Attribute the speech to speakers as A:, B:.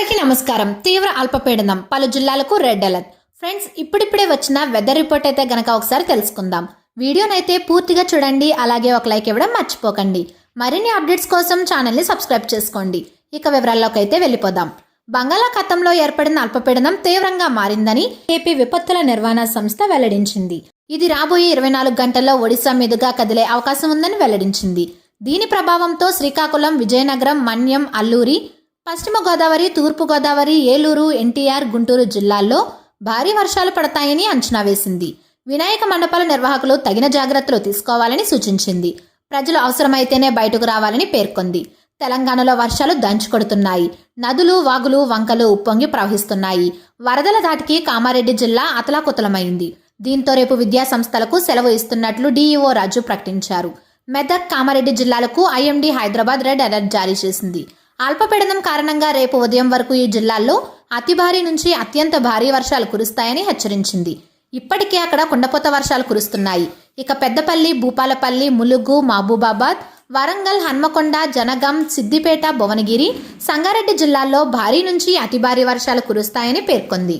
A: అందరికీ నమస్కారం. తీవ్ర అల్పపీడనం పలు జిల్లాలకు రెడ్ అలర్ట్. ఫ్రెండ్స్ ఇప్పుడిప్పుడే వచ్చిన వెదర్ రిపోర్ట్ అయితే గనక ఒకసారి తెలుసుకుందాం. వీడియోనైతే పూర్తిగా చూడండి అలాగే ఒక లైక్ ఇవ్వడం మర్చిపోకండి. మరిన్ని అప్డేట్స్ కోసం ఛానల్ని సబ్స్క్రైబ్ చేసుకోండి. ఇక వివరాల్లోకి అయితే వెళ్ళిపోదాం. బంగాళాఖాతంలో ఏర్పడిన అల్పపీడనం తీవ్రంగా మారిందని ఏపీ విపత్తుల నిర్వహణ సంస్థ వెల్లడించింది. ఇది రాబోయే ఇరవై నాలుగు గంటల్లో ఒడిశా మీదుగా కదిలే అవకాశం ఉందని వెల్లడించింది. దీని ప్రభావంతో శ్రీకాకుళం విజయనగరం మన్యం అల్లూరి పశ్చిమ గోదావరి తూర్పు గోదావరి ఏలూరు ఎన్టీఆర్ గుంటూరు జిల్లాల్లో భారీ వర్షాలు పడతాయని అంచనా వేసింది. వినాయక మండపాల నిర్వాహకులు తగిన జాగ్రత్తలు తీసుకోవాలని సూచించింది. ప్రజలు అవసరమైతేనే బయటకు రావాలని పేర్కొంది. తెలంగాణలో వర్షాలు దంచుకొడుతున్నాయి. నదులు వాగులు వంకలు ఉప్పొంగి ప్రవహిస్తున్నాయి. వరదల ధాటికి కామారెడ్డి జిల్లా అతలాకుతలమైంది. దీంతో రేపు విద్యా సంస్థలకు సెలవు ఇస్తున్నట్లు డీఈఓ రాజు ప్రకటించారు. మెదక్ కామారెడ్డి జిల్లాలకు ఐఎండీ హైదరాబాద్ రెడ్ అలర్ట్ జారీ చేసింది. అల్పపీడనం కారణంగా రేపు ఉదయం వరకు ఈ జిల్లాల్లో అతి భారీ నుంచి అత్యంత భారీ వర్షాలు కురుస్తాయని హెచ్చరించింది. ఇప్పటికే అక్కడ కుండపోత వర్షాలు కురుస్తున్నాయి. ఇక పెద్దపల్లి భూపాలపల్లి ములుగు మహబూబాబాద్ వరంగల్ హన్మకొండ జనగం సిద్దిపేట భువనగిరి సంగారెడ్డి జిల్లాల్లో భారీ నుంచి అతి భారీ వర్షాలు కురుస్తాయని పేర్కొంది.